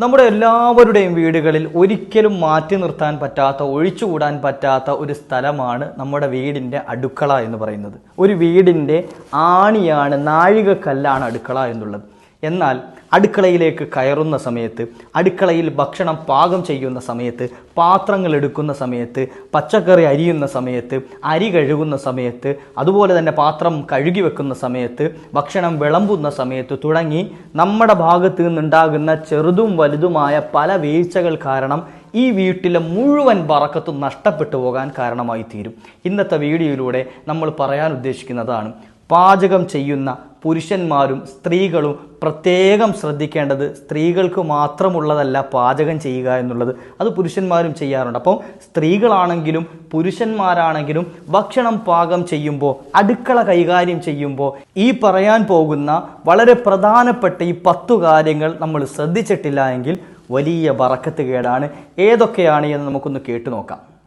നമ്മുടെ എല്ലാവരുടെയും വീടുകളിൽ ഒരിക്കലും മാറ്റി നിർത്താൻ പറ്റാത്ത ഒഴിച്ചുകൂടാൻ പറ്റാത്ത ഒരു സ്ഥലമാണ് നമ്മുടെ വീടിന്റെ അടുക്കള എന്ന് പറയുന്നത്. ഒരു വീടിന്റെ ആണിയാണ് നാഴികക്കല്ലാണ് അടുക്കള എന്നുള്ളത്. എന്നാൽ അടുക്കളയിലേക്ക് കയറുന്ന സമയത്ത് അടുക്കളയിൽ ഭക്ഷണം പാകം ചെയ്യുന്ന സമയത്ത് പാത്രങ്ങൾ എടുക്കുന്ന സമയത്ത് പച്ചക്കറി അരിയുന്ന സമയത്ത് അരി കഴുകുന്ന സമയത്ത് അതുപോലെ തന്നെ പാത്രം കഴുകി വെക്കുന്ന സമയത്ത് ഭക്ഷണം വിളമ്പുന്ന സമയത്ത് തുടങ്ങി നമ്മുടെ ഭാഗത്ത് നിന്നുണ്ടാകുന്ന ചെറുതും വലുതുമായ പല വീഴ്ചകൾ കാരണം ഈ വീട്ടിലെ മുഴുവൻ പറക്കത്തും നഷ്ടപ്പെട്ടു പോകാൻ കാരണമായി തീരും. ഇന്നത്തെ വീഡിയോയിലൂടെ നമ്മൾ പറയാൻ ഉദ്ദേശിക്കുന്നതാണ് പാചകം ചെയ്യുന്ന പുരുഷന്മാരും സ്ത്രീകളും പ്രത്യേകം ശ്രദ്ധിക്കേണ്ടത് സ്ത്രീകൾക്ക് മാത്രമുള്ളതല്ല പാചകം ചെയ്യുക എന്നുള്ളത്. അത് പുരുഷന്മാരും ചെയ്യാറുണ്ട്. അപ്പോൾ സ്ത്രീകളാണെങ്കിലും പുരുഷന്മാരാണെങ്കിലും ഭക്ഷണം പാകം ചെയ്യുമ്പോൾ അടുക്കള കൈകാര്യം ചെയ്യുമ്പോൾ ഈ പറയാൻ പോകുന്ന വളരെ പ്രധാനപ്പെട്ട ഈ പത്തു കാര്യങ്ങൾ നമ്മൾ ശ്രദ്ധിച്ചിട്ടില്ല എങ്കിൽ വലിയ വറക്കത്ത് കേടാണ്. ഏതൊക്കെയാണ് എന്ന് നമുക്കൊന്ന് കേട്ടു നോക്കാം.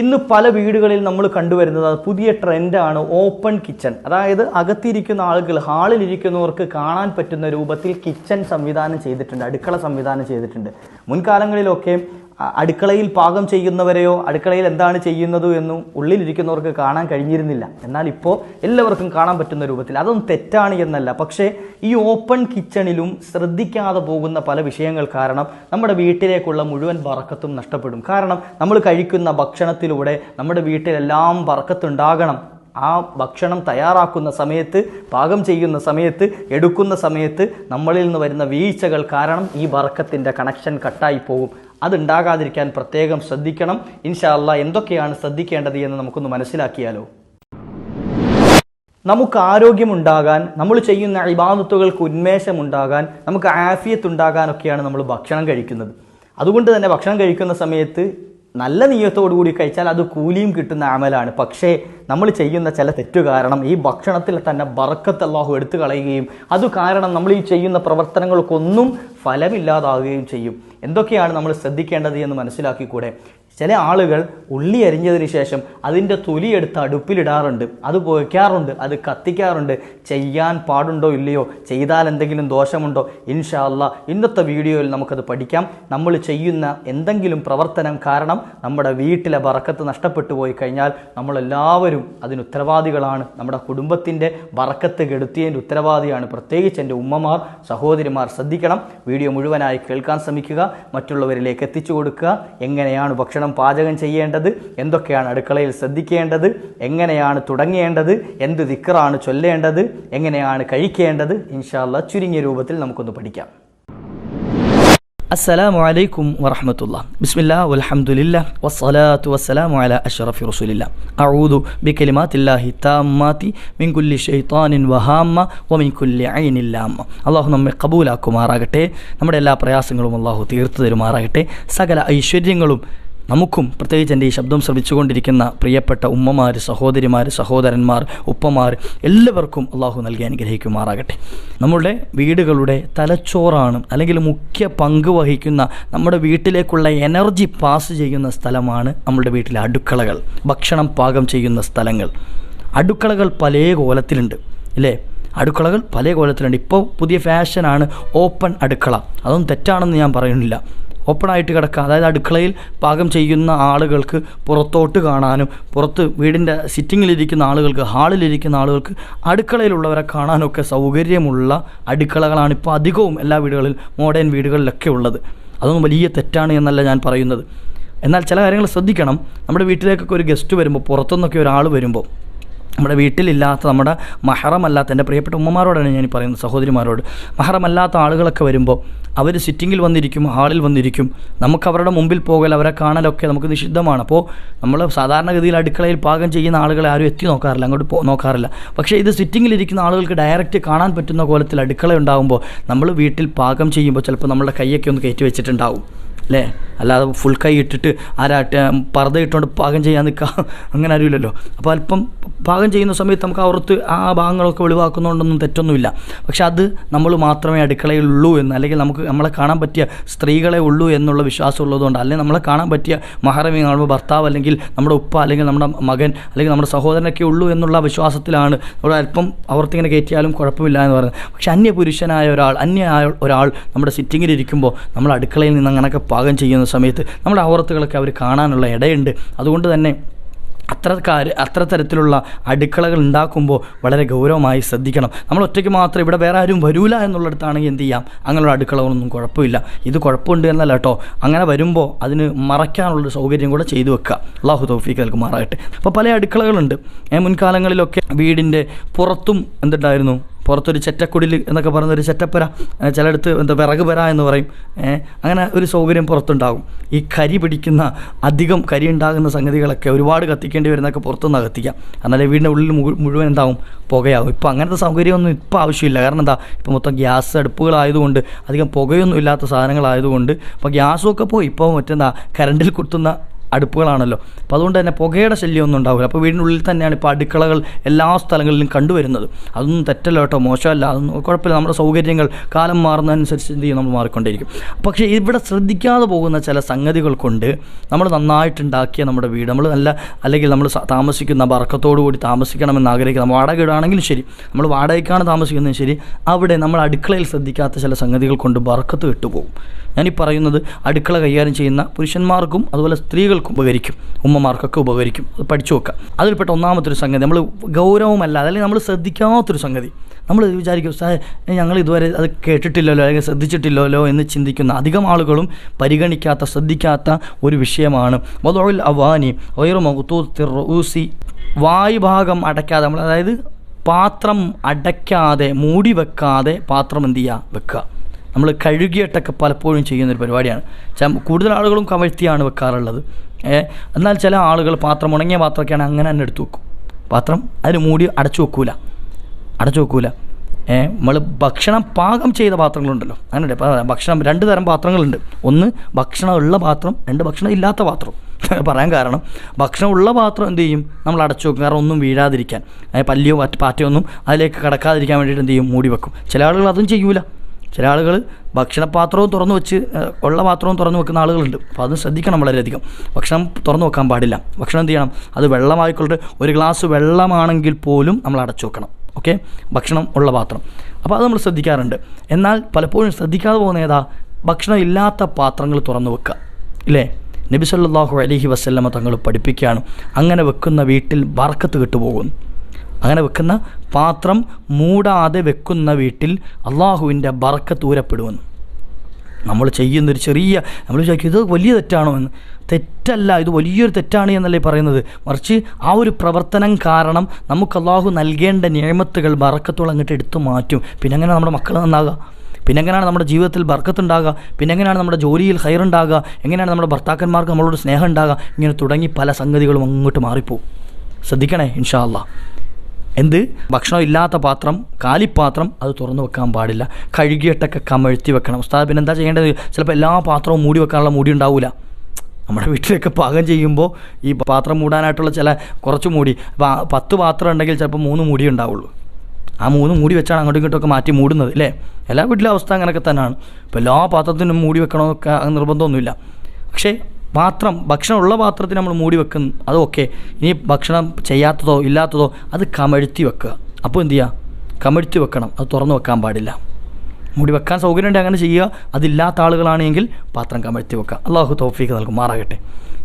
ഇന്ന് പല വീടുകളിൽ നമ്മൾ കണ്ടുവരുന്നത് അത് പുതിയ ട്രെൻഡാണ് ഓപ്പൺ കിച്ചൺ. അതായത് അകത്തിരിക്കുന്ന ആളുകൾ ഹാളിലിരിക്കുന്നവർക്ക് കാണാൻ പറ്റുന്ന രൂപത്തിൽ കിച്ചൺ സംവിധാനം ചെയ്തിട്ടുണ്ട് അടുക്കള സംവിധാനം ചെയ്തിട്ടുണ്ട്. മുൻകാലങ്ങളിലൊക്കെ അടുക്കളയിൽ പാകം ചെയ്യുന്നവരെയോ അടുക്കളയിൽ എന്താണ് ചെയ്യുന്നത് എന്നും ഉള്ളിലിരിക്കുന്നവർക്ക് കാണാൻ കഴിഞ്ഞിരുന്നില്ല. എന്നാൽ ഇപ്പോൾ എല്ലാവർക്കും കാണാൻ പറ്റുന്ന രൂപത്തിൽ. അതൊന്നും തെറ്റാണ് എന്നല്ല. പക്ഷേ ഈ ഓപ്പൺ കിച്ചണിലും ശ്രദ്ധിക്കാതെ പോകുന്ന പല വിഷയങ്ങൾ കാരണം നമ്മുടെ വീട്ടിലേക്കുള്ള മുഴുവൻ വറക്കത്തും നഷ്ടപ്പെടും. കാരണം നമ്മൾ കഴിക്കുന്ന ഭക്ഷണത്തിലൂടെ നമ്മുടെ വീട്ടിലെല്ലാം വറക്കത്തുണ്ടാകണം. ആ ഭക്ഷണം തയ്യാറാക്കുന്ന സമയത്ത് പാകം ചെയ്യുന്ന സമയത്ത് എടുക്കുന്ന സമയത്ത് നമ്മളിൽ നിന്ന് വരുന്ന വീഴ്ചകൾ കാരണം ഈ വറക്കത്തിന്റെ കണക്ഷൻ കട്ടായി പോകും. അതുണ്ടാകാതിരിക്കാൻ പ്രത്യേകം ശ്രദ്ധിക്കണം. ഇൻഷാല്ല എന്തൊക്കെയാണ് ശ്രദ്ധിക്കേണ്ടത് എന്ന് നമുക്കൊന്ന് മനസ്സിലാക്കിയാലോ? നമുക്ക് ആരോഗ്യമുണ്ടാകാൻ നമ്മൾ ചെയ്യുന്ന ഇബാദത്തുകൾക്ക് ഉന്മേഷമുണ്ടാകാൻ നമുക്ക് ആഫിയത്ത് ഉണ്ടാകാനൊക്കെയാണ് നമ്മൾ ഭക്ഷണം കഴിക്കുന്നത്. അതുകൊണ്ട് തന്നെ ഭക്ഷണം കഴിക്കുന്ന സമയത്ത് നല്ല നീയത്തോടു കൂടി കഴിച്ചാൽ അത് കൂലിയും കിട്ടുന്ന അമലാണ്. പക്ഷേ നമ്മൾ ചെയ്യുന്ന ചില തെറ്റു കാരണം ഈ ഭക്ഷണത്തിൽ തന്നെ ബറക്കത്ത് അള്ളാഹു എടുത്തു കളയുകയും അത് കാരണം നമ്മൾ ഈ ചെയ്യുന്ന പ്രവർത്തനങ്ങൾക്കൊന്നും ഫലമില്ലാതാവുകയും ചെയ്യും. എന്തൊക്കെയാണ് നമ്മൾ ശ്രദ്ധിക്കേണ്ടത് എന്ന് മനസ്സിലാക്കിക്കൂടെ? ചില ആളുകൾ ഉള്ളി അരിഞ്ഞതിന് ശേഷം അതിന്റെ തൊലിയെടുത്ത് അടുപ്പിലിടാറുണ്ട്. അത് പുകയ്ക്കാറുണ്ട് അത് കത്തിക്കാറുണ്ട്. ചെയ്യാൻ പാടുണ്ടോ ഇല്ലയോ? ചെയ്താൽ എന്തെങ്കിലും ദോഷമുണ്ടോ? ഇൻഷാ അല്ല ഇന്നത്തെ വീഡിയോയിൽ നമുക്കത് പഠിക്കാം. നമ്മൾ ചെയ്യുന്ന എന്തെങ്കിലും പ്രവർത്തനം കാരണം നമ്മുടെ വീട്ടിലെ വറക്കത്ത് നഷ്ടപ്പെട്ടു പോയി കഴിഞ്ഞാൽ നമ്മളെല്ലാവരും അതിന് ഉത്തരവാദികളാണ്. നമ്മുടെ കുടുംബത്തിന്റെ വറക്കത്ത് കെടുത്തിയതിന്റെ ഉത്തരവാദിയാണ്. പ്രത്യേകിച്ച് എന്റെ ഉമ്മമാർ സഹോദരിമാർ ശ്രദ്ധിക്കണം. വീഡിയോ മുഴുവനായി കേൾക്കാൻ ശ്രമിക്കുക. മറ്റുള്ളവരിലേക്ക് എത്തിച്ചു കൊടുക്കുക. എങ്ങനെയാണ് ഭക്ഷണം ഭക്ഷണം പാചകം ചെയ്യേണ്ടത്? എന്തൊക്കെയാണ് അടുക്കളയിൽ ശ്രദ്ധിക്കേണ്ടത്? എങ്ങനെയാണ് തുടങ്ങേണ്ടത്? എന്ത് ദിക്കറാണ് ചൊല്ലേണ്ടത്? എങ്ങനെയാണ് കഴിക്കേണ്ടത്? ഇൻഷാല്ല ചുരുങ്ങിയ രൂപത്തിൽ നമുക്കൊന്ന് പഠിക്കാം. അസ്സലാമു അലൈക്കും വറഹമത്തുള്ള. ബിസ്മില്ല വലഹമുല്ല വസ്സലാത്തു വസ്സലാമു അല അഷറഫി റസൂലില്ല. അഊദു ബിക്കലിമാത്തില്ലാഹി താമ്മാത്തി മിൻകുല്ലി ഷെയ്ത്താനിൻ വഹാമ്മ വമിൻകുല്ലി ഐനില്ലാമ്മ അള്ളാഹു നമ്മെ കബൂലാക്കുമാറാകട്ടെ നമ്മുടെ എല്ലാ പ്രയാസങ്ങളും അള്ളാഹു തീർത്തു തരുമാറാകട്ടെ. സകല ഐശ്വര്യങ്ങളും നമുക്കും പ്രത്യേകിച്ച് എന്റെ ഈ ശബ്ദം ശ്രവിച്ചുകൊണ്ടിരിക്കുന്ന പ്രിയപ്പെട്ട ഉമ്മമാർ സഹോദരിമാർ സഹോദരന്മാർ ഉപ്പമാർ എല്ലാവർക്കും അള്ളാഹു നൽകി അനുഗ്രഹിക്കുമാറാകട്ടെ. നമ്മുടെ വീടുകളുടെ തലച്ചോറാണ് അല്ലെങ്കിൽ മുഖ്യ പങ്ക് വഹിക്കുന്ന നമ്മുടെ വീട്ടിലേക്കുള്ള എനർജി പാസ് ചെയ്യുന്ന സ്ഥലമാണ് നമ്മുടെ വീട്ടിലെ അടുക്കളകൾ. ഭക്ഷണം പാകം ചെയ്യുന്ന സ്ഥലങ്ങൾ. അടുക്കളകൾ പല കോലത്തിലുണ്ട് അല്ലേ അടുക്കളകൾ പല കോലത്തിലുണ്ട്. ഇപ്പോൾ പുതിയ ഫാഷനാണ് ഓപ്പൺ അടുക്കള. അതൊന്നും തെറ്റാണെന്ന് ഞാൻ പറയുന്നില്ല. ഓപ്പണായിട്ട് കിടക്കുക. അതായത് അടുക്കളയിൽ പാകം ചെയ്യുന്ന ആളുകൾക്ക് പുറത്തോട്ട് കാണാനും പുറത്ത് വീടിന്റെ സിറ്റിങ്ങിലിരിക്കുന്ന ആളുകൾക്ക് ഹാളിലിരിക്കുന്ന ആളുകൾക്ക് അടുക്കളയിലുള്ളവരെ കാണാനൊക്കെ സൗകര്യമുള്ള അടുക്കളകളാണ് ഇപ്പോൾ അധികവും എല്ലാ വീടുകളിൽ മോഡേൺ വീടുകളിലൊക്കെ ഉള്ളത്. അതൊന്നും വലിയ തെറ്റാണ് എന്നല്ല ഞാൻ പറയുന്നത്. എന്നാൽ ചില കാര്യങ്ങൾ ശ്രദ്ധിക്കണം. നമ്മുടെ വീട്ടിലേക്കൊക്കെ ഒരു ഗസ്റ്റ് വരുമ്പോൾ പുറത്തുനിന്നൊക്കെ ഒരാൾ വരുമ്പോൾ നമ്മുടെ വീട്ടിലില്ലാത്ത നമ്മുടെ മഹറമല്ലാത്ത എന്റെ പ്രിയപ്പെട്ട ഉമ്മമാരോടാണ് ഞാൻ പറയുന്നത് സഹോദരിമാരോട്. മഹറമല്ലാത്ത ആളുകളൊക്കെ വരുമ്പോൾ അവർ സിറ്റിങ്ങിൽ വന്നിരിക്കും ഹാളിൽ വന്നിരിക്കും. നമുക്ക് അവരുടെ മുമ്പിൽ പോകൽ അവരെ കാണലൊക്കെ നമുക്ക് നിഷിദ്ധമാണ്. അപ്പോൾ നമ്മൾ സാധാരണഗതിയിൽ അടുക്കളയിൽ പാകം ചെയ്യുന്ന ആളുകളെ ആരും എത്തി നോക്കാറില്ല അങ്ങോട്ട് പോ നോക്കാറില്ല. പക്ഷേ ഇത് സിറ്റിങ്ങിലിരിക്കുന്ന ആളുകൾക്ക് ഡയറക്റ്റ് കാണാൻ പറ്റുന്ന കോലത്തിൽ അടുക്കള ഉണ്ടാകുമ്പോൾ നമ്മൾ വീട്ടിൽ പാകം ചെയ്യുമ്പോൾ ചിലപ്പോൾ നമ്മുടെ കൈയൊക്കെ ഒന്ന് കയറ്റി വെച്ചിട്ടുണ്ടാവും. അല്ലേ അല്ലാതെ ഫുൾ കൈ ഇട്ടിട്ട് ആരാട്ട് പർദ്ദ ഇട്ടുകൊണ്ട് പാകം ചെയ്യാൻ നിൽക്കുക അങ്ങനെ അറിയില്ലല്ലോ അപ്പോൾ അല്പം പാകം ചെയ്യുന്ന സമയത്ത് നമുക്ക് അവർത്ത് ആ ഭാഗങ്ങളൊക്കെ ഒഴിവാക്കുന്നതുകൊണ്ടൊന്നും തെറ്റൊന്നുമില്ല. പക്ഷേ അത് നമ്മൾ മാത്രമേ അടുക്കളയിലുള്ളൂ എന്ന് അല്ലെങ്കിൽ നമുക്ക് നമ്മളെ കാണാൻ പറ്റിയ സ്ത്രീകളെ ഉള്ളൂ എന്നുള്ള വിശ്വാസം ഉള്ളതുകൊണ്ട് അല്ലെങ്കിൽ നമ്മളെ കാണാൻ പറ്റിയ മഹറമി കാണുമ്പോൾ ഭർത്താവ് അല്ലെങ്കിൽ നമ്മുടെ ഉപ്പ അല്ലെങ്കിൽ നമ്മുടെ മകൻ അല്ലെങ്കിൽ നമ്മുടെ സഹോദരനൊക്കെ ഉള്ളൂ എന്നുള്ള വിശ്വാസത്തിലാണ്. നമ്മൾ അല്പം അവർത്തിങ്ങനെ കയറ്റിയാലും കുഴപ്പമില്ല എന്ന് പറയുന്നത്. പക്ഷേ അന്യപുരുഷനായ ഒരാൾ അന്യ ഒരാൾ നമ്മുടെ സിറ്റിങ്ങിൽ ഇരിക്കുമ്പോൾ നമ്മൾ അടുക്കളയിൽ നിന്ന് അങ്ങനെയൊക്കെ പാകം ചെയ്യുന്ന സമയത്ത് നമ്മുടെ അവറത്തുകളൊക്കെ അവർ കാണാനുള്ള ഇടയുണ്ട്. അതുകൊണ്ട് തന്നെ അത്ര കാര്യ അത്ര തരത്തിലുള്ള അടുക്കളകൾ ഉണ്ടാക്കുമ്പോൾ വളരെ ഗൗരവമായി ശ്രദ്ധിക്കണം. നമ്മൾ ഒറ്റയ്ക്ക് മാത്രം ഇവിടെ വേറെ ആരും വരൂല എന്നുള്ളിടത്താണെങ്കിൽ എന്ത് ചെയ്യാം? അങ്ങനെയുള്ള അടുക്കളകളൊന്നും കുഴപ്പമില്ല. ഇത് കുഴപ്പമുണ്ട് എന്നല്ല കേട്ടോ. അങ്ങനെ വരുമ്പോൾ അതിന് മറയ്ക്കാനുള്ളൊരു സൗകര്യം കൂടെ ചെയ്തു വെക്കുക. അള്ളാഹു തൗഫീക്ക് നൽകുമാറാകട്ടെ. അപ്പോൾ പല അടുക്കളകളുണ്ട്. മുൻകാലങ്ങളിലൊക്കെ വീടിന്റെ പുറത്തും എന്തുണ്ടായിരുന്നു? പുറത്തൊരു ചെറ്റക്കുടിൽ എന്നൊക്കെ പറയുന്ന ഒരു ചെറ്റപ്പര ചിലയിടത്ത് എന്താ വിറക് പെര എന്ന് പറയും. അങ്ങനെ ഒരു സൗകര്യം പുറത്തുണ്ടാകും. ഈ കരി പിടിക്കുന്ന അധികം കരി ഉണ്ടാകുന്ന സംഗതികളൊക്കെ ഒരുപാട് കത്തിക്കേണ്ടി വരുന്നതൊക്കെ പുറത്തുനിന്ന് കത്തിക്കാം എന്നാലേ വീടിന്റെ ഉള്ളിൽ മുഴു- മുഴുവൻ എന്താവും? പുകയാവും. ഇപ്പോൾ അങ്ങനത്തെ സൗകര്യമൊന്നും ഇപ്പോൾ ആവശ്യമില്ല. കാരണം എന്താ? ഇപ്പോൾ മൊത്തം ഗ്യാസ് അടുപ്പുകളായതുകൊണ്ട് അധികം പുകയൊന്നും ഇല്ലാത്ത സാധനങ്ങളായതുകൊണ്ട് ഇപ്പോൾ ഗ്യാസും ഒക്കെ പോയി. ഇപ്പോൾ മറ്റെന്താ? കറണ്ടിൽ കുത്തുന്ന അടുപ്പുകളാണല്ലോ. അപ്പോൾ അതുകൊണ്ട് തന്നെ പുകയുടെ ശല്യമൊന്നും ഉണ്ടാവില്ല. അപ്പോൾ വീടിനുള്ളിൽ തന്നെയാണ് ഇപ്പോൾ അടുക്കളകൾ എല്ലാ സ്ഥലങ്ങളിലും കണ്ടുവരുന്നത്. അതൊന്നും തെറ്റല്ല കേട്ടോ മോശമല്ല. അതൊന്നും കുഴപ്പമില്ല. നമ്മുടെ സൗകര്യങ്ങൾ കാലം മാറുന്നതനുസരിച്ച് എന്ത് ചെയ്യും? നമ്മൾ മാറിക്കൊണ്ടിരിക്കും പക്ഷേ ഇവിടെ ശ്രദ്ധിക്കാതെ പോകുന്ന ചില സംഗതികൾ കൊണ്ട് നമ്മൾ നന്നായിട്ടുണ്ടാക്കിയ നമ്മുടെ വീട് നമ്മൾ നല്ല അല്ലെങ്കിൽ നമ്മൾ താമസിക്കുന്ന ബർക്കത്തോടു കൂടി താമസിക്കണമെന്ന് ആഗ്രഹിക്കുന്ന വാടക ഇടാണെങ്കിലും ശരി നമ്മൾ വാടകയ്ക്കാണ് താമസിക്കുന്നത് ശരി അവിടെ നമ്മൾ അടുക്കളയിൽ ശ്രദ്ധിക്കാത്ത ചില സംഗതികൾ കൊണ്ട് ബർക്കത്ത് വിട്ടുപോകും ഞാനീ പറയുന്നത് അടുക്കള കൈകാര്യം ചെയ്യുന്ന പുരുഷന്മാർക്കും അതുപോലെ സ്ത്രീകൾക്കും ഉപകരിക്കും. ഉമ്മമാർക്കൊക്കെ ഉപകരിക്കും. അത് പഠിച്ചു വെക്കാം അതിൽപ്പെട്ട ഒന്നാമത്തൊരു സംഗതി നമ്മൾ ഗൗരവമല്ല അല്ലെങ്കിൽ നമ്മൾ ശ്രദ്ധിക്കാത്തൊരു സംഗതി. നമ്മൾ വിചാരിക്കും "സാറേ, ഞങ്ങൾ ഇതുവരെ അത് കേട്ടിട്ടില്ലല്ലോ അല്ലെങ്കിൽ ശ്രദ്ധിച്ചിട്ടില്ലല്ലോ എന്ന് ചിന്തിക്കുന്ന അധികം ആളുകളും പരിഗണിക്കാത്ത ശ്രദ്ധിക്കാത്ത ഒരു വിഷയമാണ്. വധോയിൽ അവാനി വൈറു മഹത്തൂത്തി വായുഭാഗം അടയ്ക്കാതെ നമ്മൾ അതായത് പാത്രം അടയ്ക്കാതെ മൂടി വെക്കാതെ പാത്രം എന്ത് ചെയ്യുക? വെക്കുക. നമ്മൾ കഴുകിയിട്ടൊക്കെ പലപ്പോഴും ചെയ്യുന്നൊരു പരിപാടിയാണ്. കൂടുതൽ ആളുകളും കമഴ്ത്തിയാണ് വെക്കാറുള്ളത്. എന്നാൽ ചില ആളുകൾ പാത്രം ഉണങ്ങിയ പാത്രമൊക്കെയാണ് അങ്ങനെ തന്നെ എടുത്തു വെക്കും. പാത്രം അതിന് മൂടി അടച്ചു വെക്കൂല. അടച്ചു വെക്കൂല. നമ്മൾ ഭക്ഷണം പാകം ചെയ്ത പാത്രങ്ങളുണ്ടല്ലോ. അങ്ങനെ ഭക്ഷണം രണ്ട് തരം പാത്രങ്ങളുണ്ട്. ഒന്ന് ഭക്ഷണമുള്ള പാത്രം രണ്ട് ഭക്ഷണം ഇല്ലാത്ത പാത്രം. പറയാൻ കാരണം ഭക്ഷണം ഉള്ള പാത്രം എന്ത് ചെയ്യും? നമ്മൾ അടച്ചു വെക്കും. കാരണം ഒന്നും വീഴാതിരിക്കാൻ. പല്ലിയോ പാറ്റയോ ഒന്നും അതിലേക്ക് കടക്കാതിരിക്കാൻ വേണ്ടിയിട്ട് എന്ത് ചെയ്യും? മൂടി വെക്കും. ചില ആളുകൾ അതും ചെയ്യൂല. ചില ആളുകൾ ഭക്ഷണപാത്രവും തുറന്നു വെച്ച് ഉള്ള പാത്രവും തുറന്നു വെക്കുന്ന ആളുകളുണ്ട്. അപ്പോൾ അത് ശ്രദ്ധിക്കണം വളരെയധികം. ഭക്ഷണം തുറന്നു വെക്കാൻ പാടില്ല. ഭക്ഷണം എന്ത് ചെയ്യണം? അത് വെള്ളമായിക്കൊള്ളട്ടെ ഒരു ഗ്ലാസ് വെള്ളമാണെങ്കിൽ പോലും നമ്മൾ അടച്ചു വെക്കണം. ഓക്കെ? ഭക്ഷണം ഉള്ള പാത്രം. അപ്പോൾ അത് നമ്മൾ ശ്രദ്ധിക്കാറുണ്ട്. എന്നാൽ പലപ്പോഴും ശ്രദ്ധിക്കാതെ പോകുന്ന ഏതാ? ഭക്ഷണം ഇല്ലാത്ത പാത്രങ്ങൾ തുറന്നു വെക്കുക ഇല്ലേ? നബി അലഹി വസ്ല്ലമ്മ വസല്ലമ തങ്ങൾ പഠിപ്പിക്കുകയാണ്. അങ്ങനെ വെക്കുന്ന വീട്ടിൽ ബർക്കത്ത് കിട്ടുപോകുന്നു. അങ്ങനെ വെക്കുന്ന പാത്രം മൂടാതെ വെക്കുന്ന വീട്ടിൽ അള്ളാഹുവിന്റെ ബറക്കത്ത് ഊരപ്പെടുമെന്ന്. നമ്മൾ ചെയ്യുന്നൊരു ചെറിയ നമ്മൾ വിചാരിക്കും ഇത് വലിയ തെറ്റാണോ എന്ന്. തെറ്റല്ല ഇത് വലിയൊരു തെറ്റാണ് എന്നല്ലേ പറയുന്നത്. മറിച്ച് ആ ഒരു പ്രവർത്തനം കാരണം നമുക്ക് അള്ളാഹു നൽകേണ്ട നിയമത്തുകൾ ബറക്കത്തോളം അങ്ങോട്ട് എടുത്തു മാറ്റും. പിന്നെ എങ്ങനെ നമ്മുടെ മക്കൾ നന്നാകുക പിന്നെ എങ്ങനെയാണ് നമ്മുടെ ജീവിതത്തിൽ ബർക്കത്തുണ്ടാകുക പിന്നെ എങ്ങനെയാണ് നമ്മുടെ ജോലിയിൽ ഹയറുണ്ടാകുക എങ്ങനെയാണ് നമ്മുടെ ഭർത്താക്കന്മാർക്ക് നമ്മളോട് സ്നേഹം ഉണ്ടാകുക ഇങ്ങനെ തുടങ്ങി പല സംഗതികളും അങ്ങോട്ട് മാറിപ്പോവും. ശ്രദ്ധിക്കണേ ഇൻഷാ അള്ളാ. എന്ത്? ഭക്ഷണം ഇല്ലാത്ത പാത്രം കാലിപ്പാത്രം അത് തുറന്നു വെക്കാൻ പാടില്ല. കഴുകിയിട്ടൊക്കെ കമഴ്ത്തി വെക്കണം. ഉസ്താദ് പിന്നെ എന്താ ചെയ്യേണ്ടത്? ചിലപ്പോൾ എല്ലാ പാത്രവും മൂടി വെക്കാനുള്ള മൂടി ഉണ്ടാവില്ല നമ്മുടെ വീട്ടിലൊക്കെ പാകം ചെയ്യുമ്പോൾ ഈ പാത്രം മൂടാനായിട്ടുള്ള ചില കുറച്ച് മൂടി പത്ത് പാത്രം ഉണ്ടെങ്കിൽ ചിലപ്പോൾ മൂന്ന് മൂടി ഉണ്ടാവുള്ളൂ. ആ മൂന്ന് മൂടി വെച്ചാണ് അങ്ങോട്ടും ഇങ്ങോട്ടും മാറ്റി മൂടുന്നത് അല്ലേ? എല്ലാ വീട്ടിലെ അവസ്ഥ അങ്ങനെയൊക്കെ തന്നെയാണ്. ഇപ്പോൾ എല്ലാ പാത്രത്തിനും മൂടി വെക്കണമെന്നൊക്കെ നിർബന്ധമൊന്നുമില്ല. പക്ഷേ പാത്രം ഭക്ഷണമുള്ള പാത്രത്തിന് നമ്മൾ മൂടി വെക്കുന്നു അത് ഓക്കെ ഇനി ഭക്ഷണം ചെയ്യാത്തതോ ഇല്ലാത്തതോ അത് കമഴ്ത്തി വെക്കുക. അപ്പോൾ എന്ത് ചെയ്യുക കമഴ്ത്തി വെക്കണം. അത് തുറന്നു വെക്കാൻ പാടില്ല. മൂടി വെക്കാൻ സൗകര്യം ഉണ്ടെങ്കിൽ അങ്ങനെ ചെയ്യുക. അതില്ലാത്ത ആളുകളാണെങ്കിൽ പാത്രം കമഴ്ത്തി വെക്കുക. അള്ളാഹു തോഫീക്ക് നൽകും മാറാകട്ടെ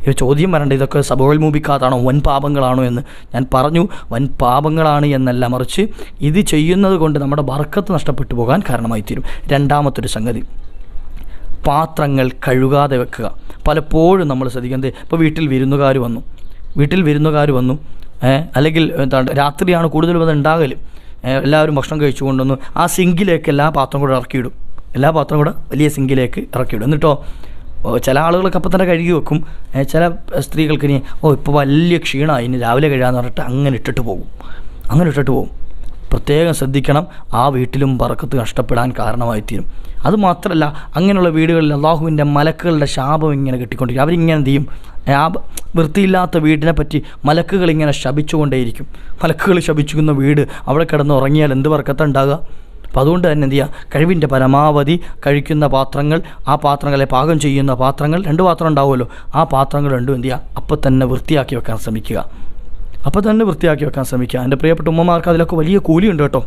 ഒരു ചോദ്യം വരണ്ട. ഇതൊക്കെ സബോൾ മൂപിക്കാത്താണോ വൻ പാപങ്ങളാണോ എന്ന് ഞാൻ പറഞ്ഞു. വൻ പാപങ്ങളാണ് എന്നല്ല മറിച്ച് ഇത് ചെയ്യുന്നത് കൊണ്ട് നമ്മുടെ ബർക്കത്ത് നഷ്ടപ്പെട്ടു പോകാൻ കാരണമായി തീരും രണ്ടാമത്തൊരു സംഗതി. പാത്രങ്ങൾ കഴുകാതെ വെക്കുക. പലപ്പോഴും നമ്മൾ ശ്രദ്ധിക്കുന്നത് ഇപ്പോൾ വീട്ടിൽ വിരുന്നുകാർ വന്നു. വീട്ടിൽ വിരുന്നുകാർ വന്നു. അല്ലെങ്കിൽ എന്താണ് രാത്രിയാണ് കൂടുതലും അത് ഉണ്ടാകൽ എല്ലാവരും ഭക്ഷണം കഴിച്ചു കൊണ്ടുവന്നു. ആ സിങ്കിലേക്ക് എല്ലാ പാത്രം കൂടെ ഇറക്കിയിടും. എല്ലാ പാത്രം കൂടെ വലിയ സിങ്കിലേക്ക് ഇറക്കിയിടും. എന്നിട്ടോ ചില ആളുകളൊക്കെ അപ്പം തന്നെ കഴുകി വെക്കും. ചില സ്ത്രീകൾക്ക് ഇനി ഓ ഇപ്പോൾ വലിയ ക്ഷീണമായി. ഇനി രാവിലെ കഴിയാന്ന് പറഞ്ഞിട്ട് അങ്ങനെ ഇട്ടിട്ട് പോകും. അങ്ങനെ ഇട്ടിട്ട് പോകും. പ്രത്യേകം ശ്രദ്ധിക്കണം. ആ വീട്ടിലും പറക്കത്ത് നഷ്ടപ്പെടാൻ കാരണമായിത്തീരും. അതുമാത്രമല്ല അങ്ങനെയുള്ള വീടുകളിൽ അള്ളാഹുവിന്റെ മലക്കുകളുടെ ശാപം ഇങ്ങനെ കിട്ടിക്കൊണ്ടിരിക്കും. അവരിങ്ങനെ എന്ത് ചെയ്യും? ആ വൃത്തിയില്ലാത്ത വീടിനെ പറ്റി മലക്കുകൾ ഇങ്ങനെ ശപിച്ചുകൊണ്ടേയിരിക്കും. മലക്കുകൾ ശപിച്ചിരിക്കുന്ന വീട് അവിടെ കിടന്ന് ഉറങ്ങിയാൽ എന്ത് വർക്കത്തുണ്ടാകുക അപ്പോൾ അതുകൊണ്ട് തന്നെ എന്ത് ചെയ്യുക? കഴിവിന്റെ പരമാവധി കഴിക്കുന്ന പാത്രങ്ങൾ ആ പാത്രങ്ങളെ പാകം ചെയ്യുന്ന പാത്രങ്ങൾ രണ്ട് പാത്രം ഉണ്ടാവുമല്ലോ. ആ പാത്രങ്ങൾ രണ്ടും എന്ത് ചെയ്യുക? അപ്പോൾ തന്നെ വൃത്തിയാക്കി വെക്കാൻ ശ്രമിക്കുക. അപ്പോൾ തന്നെ വൃത്തിയാക്കി വെക്കാൻ ശ്രമിക്കുക. എന്റെ പ്രിയപ്പെട്ട ഉമ്മമാർക്ക് അതിലൊക്കെ വലിയ കൂലിയുണ്ട് കേട്ടോ.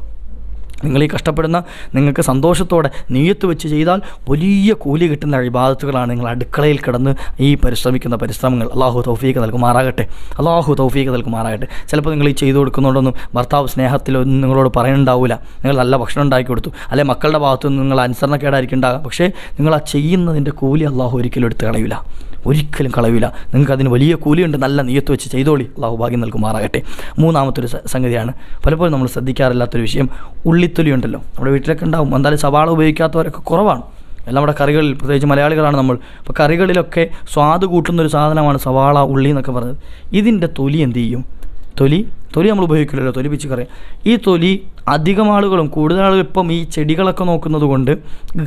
നിങ്ങൾ ഈ കഷ്ടപ്പെടുന്ന നിങ്ങൾക്ക് സന്തോഷത്തോടെ നീയത്ത് വെച്ച് ചെയ്താൽ വലിയ കൂലി കിട്ടുന്ന ഇബാദത്തുകളാണ് നിങ്ങൾ അടുക്കളയിൽ കിടന്ന് ഈ പരിശ്രമിക്കുന്ന പരിശ്രമങ്ങൾ. അള്ളാഹു തൗഫീക്ക് നൽകുമാറാകട്ടെ. അള്ളാഹു തൗഫീക്ക് നൽകുമാറാകട്ടെ. ചിലപ്പോൾ നിങ്ങൾ ഈ ചെയ്തു കൊടുക്കുന്നുണ്ടൊന്നും ഭർത്താവ് സ്നേഹത്തിലൊന്നും നിങ്ങളോട് പറയുന്നുണ്ടാവില്ല നിങ്ങൾ നല്ല ഭക്ഷണം ഉണ്ടാക്കി കൊടുത്തു. അല്ലെ മക്കളുടെ ഭാഗത്തു നിന്ന് നിങ്ങൾ അനുസരണക്കേടായിരിക്കും ഉണ്ടാകുക പക്ഷേ നിങ്ങൾ ആ ചെയ്യുന്നതിന്റെ കൂലി അള്ളാഹു ഒരിക്കലും എടുത്ത് കളയില്ല ഒരിക്കലും കളവില്ല. നിങ്ങൾക്ക് അതിന് വലിയ കൂലിയുണ്ട്. നല്ല നീയത്ത് വെച്ച് ചെയ്തോളി. അള്ളാഹു ഭാഗ്യം നൽകുമാറാകട്ടെ. മൂന്നാമത്തൊരു സംഗതിയാണ്. പലപ്പോഴും നമ്മൾ ശ്രദ്ധിക്കാറില്ലാത്തൊരു വിഷയം ഉള്ളിത്തൊലി ഉണ്ടല്ലോ നമ്മുടെ വീട്ടിലൊക്കെ ഉണ്ടാവും. എന്തായാലും സവാള ഉപയോഗിക്കാത്തവരൊക്കെ കുറവാണ്. എല്ലാം നമ്മുടെ കറികളിൽ പ്രത്യേകിച്ച് മലയാളികളാണ് നമ്മൾ. അപ്പോൾ കറികളിലൊക്കെ സ്വാദ് കൂട്ടുന്ന ഒരു സാധനമാണ് സവാള ഉള്ളി എന്നൊക്കെ പറഞ്ഞത്. ഇതിന്റെ തൊലി എന്ത് ചെയ്യും? തൊലി തൊലി നമ്മൾ ഉപയോഗിക്കില്ലല്ലോ തൊലി പിച്ച് കറി ഈ തൊലി അധികം ആളുകളും കൂടുതൽ ആളുകൾ ഇപ്പം ഈ ചെടികളൊക്കെ നോക്കുന്നത് കൊണ്ട്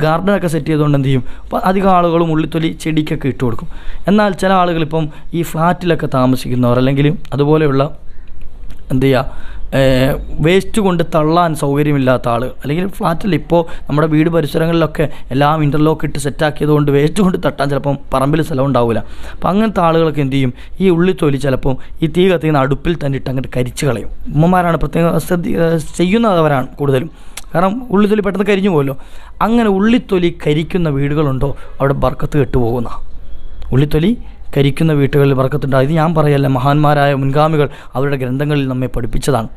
ഗാർഡനൊക്കെ സെറ്റ് ചെയ്തുകൊണ്ട് എന്ത് ചെയ്യും? അപ്പോൾ അധികം ആളുകളും ഉള്ളിത്തൊലി ചെടിക്കൊക്കെ ഇട്ട് കൊടുക്കും. എന്നാൽ ചില ആളുകൾ ഇപ്പം ഈ ഫ്ലാറ്റിലൊക്കെ താമസിക്കുന്നവർ അല്ലെങ്കിൽ അതുപോലെയുള്ള എന്ത് ചെയ്യുക? വേസ്റ്റ് കൊണ്ട് തള്ളാൻ സൗകര്യമില്ലാത്ത ആൾ അല്ലെങ്കിൽ ഫ്ലാറ്റിൽ ഇപ്പോൾ നമ്മുടെ വീട് പരിസരങ്ങളിലൊക്കെ എല്ലാം ഇന്റർലോക്ക് ഇട്ട് സെറ്റാക്കിയത് കൊണ്ട് വേസ്റ്റ് കൊണ്ട് തട്ടാൻ ചിലപ്പം പറമ്പിൽ സ്ഥലം ഉണ്ടാവില്ല അപ്പോൾ അങ്ങനത്തെ ആളുകൾക്ക് എന്ത് ചെയ്യും? ഈ ഉള്ളിത്തൊലി ചിലപ്പം ഈ തീ കത്തിക്കുന്ന അടുപ്പിൽ തന്നെ ഇട്ട് അങ്ങോട്ട് കരിച്ച് കളയും. ഉമ്മമാരാണ് പ്രത്യേകം ശ്രദ്ധി ചെയ്യുന്നവരാണ് കൂടുതലും. കാരണം ഉള്ളിത്തൊലി പെട്ടെന്ന് കരിഞ്ഞു പോകുമല്ലോ അങ്ങനെ ഉള്ളിത്തൊലി കരിക്കുന്ന വീടുകളുണ്ടോ? അവിടെ ബർക്കത്ത് കെട്ടുപോകുന്ന. ഉള്ളിത്തൊലി കരിക്കുന്ന വീട്ടുകളിൽ വർക്കത്തുണ്ടാകും ഇത് ഞാൻ പറയല്ല മഹാന്മാരായ മുൻഗാമികൾ അവരുടെ ഗ്രന്ഥങ്ങളിൽ നമ്മെ പഠിപ്പിച്ചതാണ്.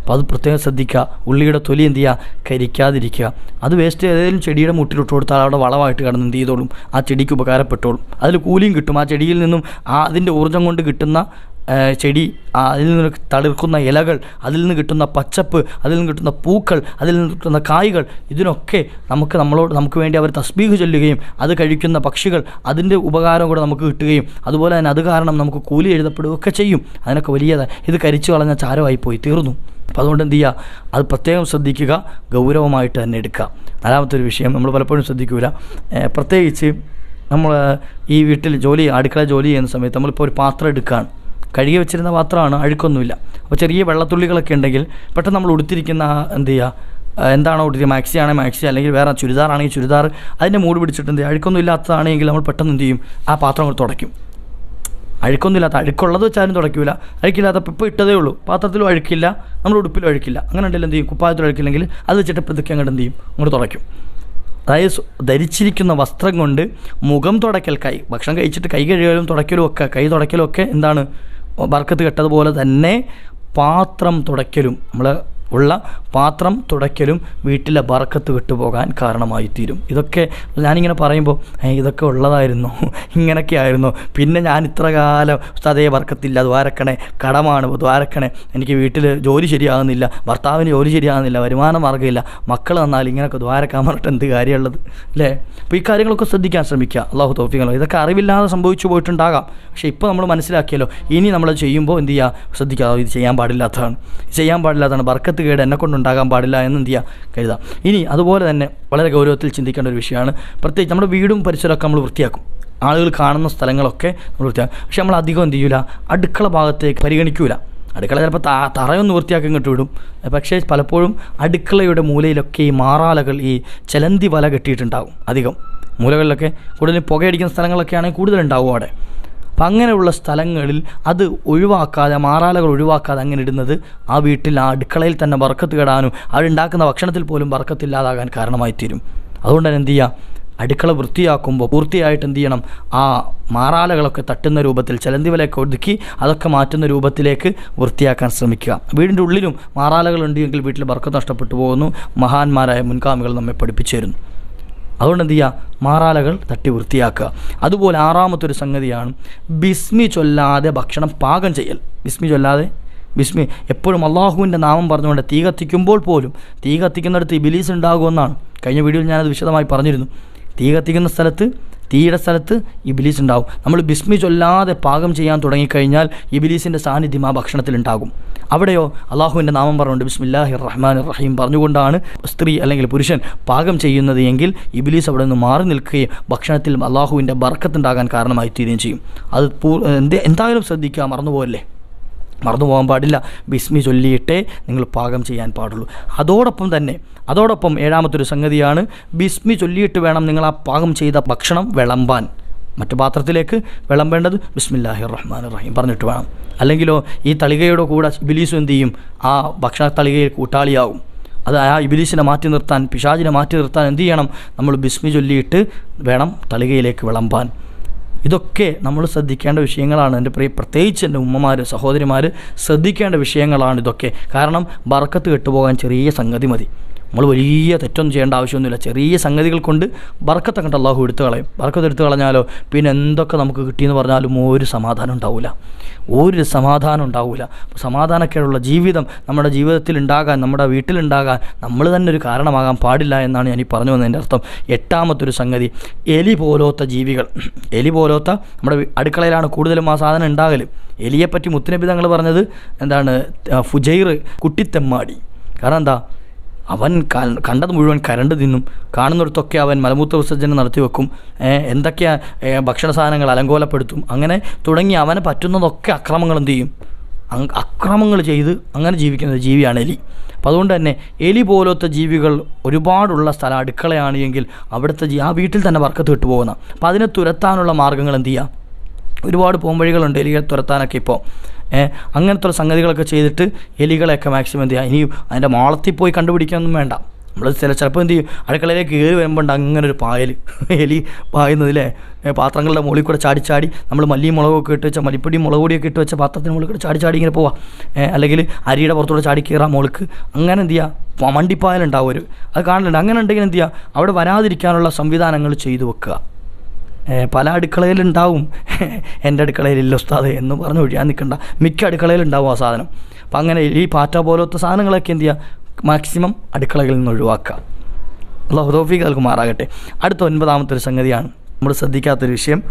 അപ്പോൾ അത് പ്രത്യേകം ശ്രദ്ധിക്കുക. ഉള്ളിയുടെ തൊലി എന്ത് ചെയ്യുക? കരിക്കാതിരിക്കുക. അത് വേസ്റ്റ് ഏതെങ്കിലും ചെടിയുടെ മുട്ടിലിട്ട് കൊടുത്താൽ അവിടെ വളമായിട്ട് കിടന്ന് എന്ത് ചെയ്തോളും? ആ ചെടിക്ക് ഉപകാരപ്പെട്ടോളും. അതിൽ കൂലിയും കിട്ടും. ആ ചെടിയിൽ നിന്നും ആ അതിന്റെ ഊർജം കൊണ്ട് കിട്ടുന്ന ചെടി അതിൽ നിന്ന് തളിർക്കുന്ന ഇലകൾ അതിൽ നിന്ന് കിട്ടുന്ന പച്ചപ്പ് അതിൽ നിന്ന് കിട്ടുന്ന പൂക്കൾ അതിൽ നിന്ന് കിട്ടുന്ന കായ്കൾ ഇതിനൊക്കെ നമുക്ക് നമ്മളോട് നമുക്ക് വേണ്ടി അവർ തസ്ബീഹ് ചൊല്ലുകയും അത് കഴിക്കുന്ന പക്ഷികൾ അതിന്റെ ഉപകാരം കൂടെ നമുക്ക് കിട്ടുകയും അതുപോലെ തന്നെ അത് കാരണം നമുക്ക് കൂലി എഴുതപ്പെടുകയൊക്കെ ചെയ്യും. അതിനൊക്കെ വലിയതാണ് ഇത് കരിച്ചു കളഞ്ഞ ചാരമായി പോയി തീർന്നു. അപ്പോൾ അതുകൊണ്ട് എന്ത് ചെയ്യുക? അത് പ്രത്യേകം ശ്രദ്ധിക്കുക ഗൗരവമായിട്ട് തന്നെ എടുക്കുക. നാലാമത്തെ ഒരു വിഷയം നമ്മൾ പലപ്പോഴും ശ്രദ്ധിക്കൂല. പ്രത്യേകിച്ച് നമ്മൾ ഈ വീട്ടിൽ ജോലി അടുക്കള ജോലി ചെയ്യുന്ന സമയത്ത് നമ്മളിപ്പോൾ ഒരു പാത്രം എടുക്കുകയാണ്. കഴുകി വെച്ചിരുന്ന പാത്രമാണ് അഴുക്കൊന്നുമില്ല. അപ്പോൾ ചെറിയ വെള്ളത്തുള്ളികളൊക്കെ ഉണ്ടെങ്കിൽ പെട്ടെന്ന് നമ്മൾ ഉടുത്തിരിക്കുന്ന എന്ത് ചെയ്യുക എന്താണോ ഉടുത്തിരിക്കുക മാക്സി ആണെങ്കിൽ മാക്സി അല്ലെങ്കിൽ വേറെ ചുരിദാറാണെങ്കിൽ ചുരിദാർ അതിന്റെ മൂട് പിടിച്ചിട്ട് എന്ത് അഴുക്കൊന്നും ഇല്ലാത്തതാണെങ്കിൽ നമ്മൾ പെട്ടെന്ന് എന്ത് ചെയ്യും ആ പാത്രം തുടയ്ക്കും. അഴുക്കൊന്നുമില്ലാത്ത അഴുക്കുള്ളത് വെച്ചാലും തുടയ്ക്കില്ല അഴുക്കില്ലാത്ത ഇപ്പോൾ ഇട്ടതേ ഉള്ളൂ. പാത്രത്തിലും അഴുക്കില്ല നമ്മുടെ ഉടുപ്പിലും അഴുക്കില്ല. അങ്ങനെ ഉണ്ടെങ്കിൽ എന്ത് ചെയ്യും കുപ്പായത്തിലും അഴുക്കില്ലെങ്കിൽ അത് വെച്ചിട്ട് പതുക്കെ അങ്ങോട്ട് എന്ത് ചെയ്യും അങ്ങോട്ട് തുടയ്ക്കും. അതായത് ധരിച്ചിരിക്കുന്ന വസ്ത്രം കൊണ്ട് മുഖം തുടയ്ക്കൽ കൈ ഭക്ഷണം കഴിച്ചിട്ട് കൈ കഴുകലും തുടയ്ക്കലും ഒക്കെ കൈ തുടയ്ക്കലും ഒക്കെ എന്താണ് ബർക്കത്ത് കെട്ടതുപോലെ തന്നെ പാത്രം തുടയ്ക്കലും. നമ്മൾ ഉള്ള പാത്രം തുടയ്ക്കലും വീട്ടിലെ ബറക്കത്ത് വിട്ടുപോകാൻ കാരണമായി തീരും ഇതൊക്കെ ഞാനിങ്ങനെ പറയുമ്പോൾ ഇതൊക്കെ ഉള്ളതായിരുന്നു. ഇങ്ങനെയൊക്കെ ആയിരുന്നു പിന്നെ ഞാൻ ഇത്ര കാലം അതേ വർക്കത്തില്ല ദ്വാരക്കണേ കടമാണ് ദ്വാരക്കണേ. എനിക്ക് വീട്ടിൽ ജോലി ശരിയാകുന്നില്ല. ഭർത്താവിന് ജോലി ശരിയാകുന്നില്ല. വരുമാന മാർഗമില്ല. മക്കൾ വന്നാൽ ഇങ്ങനെയൊക്കെ ദ്വാരക്കാൻ പറഞ്ഞിട്ട് എന്ത് കാര്യമുള്ളത്? അല്ലേ അപ്പോൾ ഈ കാര്യങ്ങളൊക്കെ ശ്രദ്ധിക്കാൻ ശ്രമിക്കുക. അള്ളാഹു തോഫികളോ ഇതൊക്കെ അറിവില്ലാതെ സംഭവിച്ചു പോയിട്ടുണ്ടാകാം. പക്ഷേ ഇപ്പോൾ നമ്മൾ മനസ്സിലാക്കിയല്ലോ ഇനി നമ്മൾ ചെയ്യുമ്പോൾ എന്ത് ചെയ്യുക ശ്രദ്ധിക്കുക ഇത് ചെയ്യാൻ പാടില്ലാത്തതാണ്. ചെയ്യാൻ പാടില്ലാത്തതാണ്. ബർക്കത്ത് കേട് എന്നെ കൊണ്ടുണ്ടാകാൻ പാടില്ല എന്ന് എന്ത് ചെയ്യുക കരുതാം. ഇനി അതുപോലെ തന്നെ വളരെ ഗൗരവത്തിൽ ചിന്തിക്കേണ്ട ഒരു വിഷയമാണ്. പ്രത്യേകിച്ച് നമ്മുടെ വീടും പരിസരമൊക്കെ നമ്മൾ വൃത്തിയാക്കും. ആളുകൾ കാണുന്ന സ്ഥലങ്ങളൊക്കെ നമ്മൾ വൃത്തിയാക്കും പക്ഷേ നമ്മൾ അധികം എന്ത് ചെയ്യൂല? അടുക്കള ഭാഗത്തേക്ക് പരിഗണിക്കൂല. അടുക്കള ചിലപ്പോൾ താ തറയൊന്ന് വൃത്തിയാക്കി ഇങ്ങോട്ട് വിടും. പക്ഷേ പലപ്പോഴും അടുക്കളയുടെ മൂലയിലൊക്കെ ഈ മാറാലകൾ ഈ ചലന്തി വല കെട്ടിയിട്ടുണ്ടാകും അധികം. മൂലകളിലൊക്കെ കൂടുതലും പുകയടിക്കുന്ന സ്ഥലങ്ങളൊക്കെ ആണെങ്കിൽ കൂടുതലുണ്ടാവും അവിടെ. അപ്പം അങ്ങനെയുള്ള സ്ഥലങ്ങളിൽ അത് ഒഴിവാക്കാതെ മാറാലകൾ ഒഴിവാക്കാതെ അങ്ങനെ ഇടുന്നത് ആ വീട്ടിൽ ആ അടുക്കളയിൽ തന്നെ വറക്കത്ത് കെടാനും അവരുണ്ടാക്കുന്ന ഭക്ഷണത്തിൽ പോലും വറക്കത്തില്ലാതാകാൻ കാരണമായി തീരും അതുകൊണ്ട് തന്നെ എന്ത് ചെയ്യുക അടുക്കള വൃത്തിയാക്കുമ്പോൾ പൂർത്തിയായിട്ട് എന്ത് ചെയ്യണം? ആ മാറാലകളൊക്കെ തട്ടുന്ന രൂപത്തിൽ ചലന്തി വിലയൊക്കെ ഒതുക്കി അതൊക്കെ മാറ്റുന്ന രൂപത്തിലേക്ക് വൃത്തിയാക്കാൻ ശ്രമിക്കുക. വീടിന്റെ ഉള്ളിലും മാറാലകൾ ഉണ്ടെങ്കിൽ വീട്ടിൽ ബർക്കത്ത് നഷ്ടപ്പെട്ടു പോകുന്നു. മഹാന്മാരായ മുൻകാമികൾ നമ്മെ പഠിപ്പിച്ചു തരുന്നു. അതുകൊണ്ട് എന്ത് ചെയ്യുക? മാറാലകൾ തട്ടി വൃത്തിയാക്കുക. അതുപോലെ ആറാമത്തെ ഒരു സംഗതിയാണ് ബിസ്മി ചൊല്ലാതെ ഭക്ഷണം പാകം ചെയ്യൽ. ബിസ്മി ചൊല്ലാതെ? ബിസ്മി. എപ്പോഴും അള്ളാഹുവിന്റെ നാമം പറഞ്ഞുകൊണ്ട് തീ കത്തിക്കുമ്പോൾ പോലും തീ കത്തിക്കുന്നിടത്ത് ഇബിലീസ് ഉണ്ടാകുമെന്നാണ്. കഴിഞ്ഞ വീഡിയോയിൽ ഞാനത് വിശദമായി പറഞ്ഞിരുന്നു. തീ കത്തിക്കുന്ന സ്ഥലത്ത് തീയുടെ സ്ഥലത്ത് ഇബിലീസ് ഉണ്ടാവും നമ്മൾ ബിസ്മി ചൊല്ലാതെ പാകം ചെയ്യാൻ തുടങ്ങിക്കഴിഞ്ഞാൽ ഇബിലീസിന്റെ സാന്നിധ്യം ആ ഭക്ഷണത്തിൽ ഉണ്ടാകും അവിടെയോ അള്ളാഹുവിന്റെ നാമം പറഞ്ഞുകൊണ്ട് ബിസ്മില്ലാഹി റഹ്മാൻ റഹീം പറഞ്ഞുകൊണ്ടാണ് സ്ത്രീ അല്ലെങ്കിൽ പുരുഷൻ പാകം ചെയ്യുന്നത് എങ്കിൽ ഇബിലീസ് അവിടെ നിന്ന് മാറി നിൽക്കുകയും ഭക്ഷണത്തിൽ അള്ളാഹുവിന്റെ ബർക്കത്തുണ്ടാകാൻ കാരണമായി തീരുകയും ചെയ്യും. അത് പൂ എന്തായാലും ശ്രദ്ധിക്കുക മറന്നുപോകല്ലേ? മറന്നു പോകാൻ പാടില്ല. ബിസ്മി ചൊല്ലിയിട്ടേ നിങ്ങൾ പാകം ചെയ്യാൻ പാടുള്ളൂ. അതോടൊപ്പം തന്നെ അതോടൊപ്പം ഏഴാമത്തൊരു സംഗതിയാണ് ബിസ്മി ചൊല്ലിയിട്ട് വേണം നിങ്ങൾ ആ പാകം ചെയ്ത ഭക്ഷണം വിളമ്പാൻ. മറ്റു പാത്രത്തിലേക്ക് വിളമ്പേണ്ടത് ബിസ്മില്ലാഹി റഹ്മാൻ റഹീം പറഞ്ഞിട്ട് വേണം. അല്ലെങ്കിലോ ഈ തളികയുടെ കൂടെ ഇബിലീസും എന്ത് ചെയ്യും? ആ ഭക്ഷണ തളികയിൽ കൂട്ടാളിയാവും. അത് ആ ഇബിലീസിനെ മാറ്റി നിർത്താൻ പിശാചിനെ മാറ്റി നിർത്താൻ എന്ത് ചെയ്യണം? നമ്മൾ ബിസ്മി ചൊല്ലിയിട്ട് വേണം തളികയിലേക്ക് വിളമ്പാൻ. ഇതൊക്കെ നമ്മൾ ശ്രദ്ധിക്കേണ്ട വിഷയങ്ങളാണ്. എന്റെ പ്രിയ പ്രത്യേകിച്ച് എന്റെ ഉമ്മമാർ സഹോദരിമാർ ശ്രദ്ധിക്കേണ്ട വിഷയങ്ങളാണ് ഇതൊക്കെ. കാരണം ബർക്കത്ത് കെട്ടുപോകാൻ ചെറിയ സംഗതി മതി. നമ്മൾ വലിയ തെറ്റൊന്നും ചെയ്യേണ്ട ആവശ്യമൊന്നുമില്ല. ചെറിയ സംഗതികൾ കൊണ്ട് ബർക്കത്ത് കണ്ട് അള്ളാഹു എടുത്തു കളയും. ബർക്കത്ത് എടുത്തു കളഞ്ഞാലോ പിന്നെ എന്തൊക്കെ നമുക്ക് കിട്ടിയെന്ന് പറഞ്ഞാലും ഒരു സമാധാനം ഉണ്ടാവില്ല ഒരു സമാധാനം ഉണ്ടാവില്ല സമാധാനക്കേടുള്ള ജീവിതം നമ്മുടെ ജീവിതത്തിൽ ഉണ്ടാകാൻ നമ്മുടെ വീട്ടിലുണ്ടാകാൻ നമ്മൾ തന്നെ ഒരു കാരണമാകാൻ പാടില്ല എന്നാണ് ഞാൻ ഈ പറഞ്ഞു വന്നതിന്റെ അർത്ഥം. എട്ടാമത്തൊരു സംഗതി എലി പോലോത്ത ജീവികൾ. എലി പോലോത്ത നമ്മുടെ അടുക്കളയിലാണ് കൂടുതലും ആ സാധനം ഉണ്ടാകൽ എലിയെപ്പറ്റി മുത്തുനബി തങ്ങൾ പറഞ്ഞത് എന്താണ് ഫുജൈർ കുട്ടിത്തെമ്മാടി. കാരണം എന്താ? അവൻ കണ്ടത് മുഴുവൻ കരണ്ട് തിന്നും. കാണുന്നിടത്തൊക്കെ അവൻ മലമൂത്ര വിസർജനം നടത്തി വെക്കും. എന്തൊക്കെയാ ഭക്ഷണ സാധനങ്ങൾ അലങ്കോലപ്പെടുത്തും. അങ്ങനെ തുടങ്ങി അവന് പറ്റുന്നതൊക്കെ അക്രമങ്ങൾ എന്ത് ചെയ്യും? അക്രമങ്ങൾ ചെയ്ത് അങ്ങനെ ജീവിക്കുന്ന ജീവിയാണ് എലി. അപ്പം അതുകൊണ്ട് തന്നെ എലി പോലത്തെ ജീവികൾ ഒരുപാടുള്ള സ്ഥലം അടുക്കളയാണ് എങ്കിൽ അവിടുത്തെ ആ വീട്ടിൽ തന്നെ വർക്കത്ത് വിട്ടു പോകുന്ന. അപ്പം അതിനെ തുരത്താനുള്ള മാർഗങ്ങൾ എന്ത് ചെയ്യുക ഒരുപാട് പോംവഴികളുണ്ട് എലിയെ തുരത്താനൊക്കെ ഇപ്പോൾ. അങ്ങനത്തെ സംഗതികളൊക്കെ ചെയ്തിട്ട് എലികളെയൊക്കെ മാക്സിമം എന്ത് ചെയ്യുക ഇനി അതിന്റെ മാളത്തിൽ പോയി കണ്ടുപിടിക്കാനൊന്നും വേണ്ട. നമ്മൾ ചില ചിലപ്പോൾ എന്ത് ചെയ്യും? അടുക്കളയിലേക്ക് കയറി വരുമ്പോൾ ഉണ്ട് അങ്ങനെ ഒരു പായൽ എലി പായുന്നതിലെ പാത്രങ്ങളുടെ മുകളിൽ കൂടെ ചാടി ചാടി നമ്മൾ മല്ലിയും മുളകൊക്കെ ഇട്ട് വെച്ച മല്ലിപ്പൊടി മുളക് പൊടിയൊക്കെ ഇട്ട് വെച്ച പാത്രത്തിന് മുകളിൽ കൂടെ ചാടി ചാടി ഇങ്ങനെ പോവാം. അല്ലെങ്കിൽ അരിയുടെ പുറത്തൂടെ ചാടി കയറാം മുളക്ക് അങ്ങനെ എന്ത് ചെയ്യുക മണ്ടിപ്പായലുണ്ടാവും ഒരു അത് കാണലുണ്ട്. അങ്ങനെ ഉണ്ടെങ്കിൽ എന്ത് ചെയ്യുക അവിടെ വരാതിരിക്കാനുള്ള സംവിധാനങ്ങൾ ചെയ്തു വെക്കുക. പല അടുക്കളയിലുണ്ടാവും. എന്റെ അടുക്കളയിലില്ല ഉസ്താദ് എന്ന് പറഞ്ഞ് ഒഴിയാൻ നിൽക്കണ്ട. മിക്ക അടുക്കളയിലുണ്ടാവും ആ സാധനം. അപ്പം അങ്ങനെ ഈ പാറ്റ പോലത്തെ സാധനങ്ങളൊക്കെ എന്ത് ചെയ്യുക? മാക്സിമം അടുക്കളകളിൽ നിന്ന് ഒഴിവാക്കുക. അള്ളാഹു തോഫീക്ക് നൽകുമാറാകട്ടെ. അടുത്ത ഒൻപതാമത്തെ ഒരു സംഗതിയാണ് നമ്മൾ ശ്രദ്ധിക്കാത്തൊരു വിഷയം.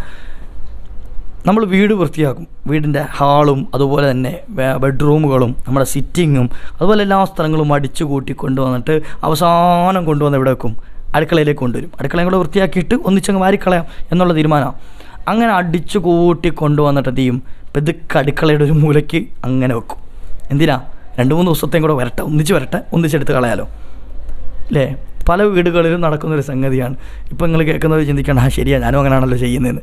നമ്മൾ വീട് വൃത്തിയാക്കും. വീടിന്റെ ഹാളും അതുപോലെ തന്നെ ബെഡ്റൂമുകളും നമ്മുടെ സിറ്റിങ്ങും അതുപോലെ എല്ലാ സ്ഥലങ്ങളും അടിച്ചു കൂട്ടി കൊണ്ടുവന്നിട്ട് അവസാനം കൊണ്ടുവന്ന് എവിടെ വെക്കും? അടുക്കളയിലേക്ക് കൊണ്ടുവരും. അടുക്കളയും കൂടെ വൃത്തിയാക്കിയിട്ട് ഒന്നിച്ചങ്ങ് വാരിക്കളയാം എന്നുള്ള തീരുമാനമാണ്. അങ്ങനെ അടിച്ചു കൂട്ടി കൊണ്ടുവന്നിട്ട് എന്ത് ചെയ്യും? അടുക്കളയുടെ ഒരു മൂലയ്ക്ക് അങ്ങനെ വെക്കും. എന്തിനാ? രണ്ട് മൂന്ന് ദിവസത്തെയും കൂടെ വരട്ടെ ഒന്നിച്ച് വരട്ടെ ഒന്നിച്ചെടുത്ത് കളയാലോ. അല്ലേ പല വീടുകളിലും നടക്കുന്നൊരു സംഗതിയാണ്. ഇപ്പോൾ നിങ്ങൾ കേൾക്കുന്നത് ചിന്തിക്കണം ആ ശരിയാ ഞാനും അങ്ങനെയാണല്ലോ ചെയ്യുന്നതെന്ന്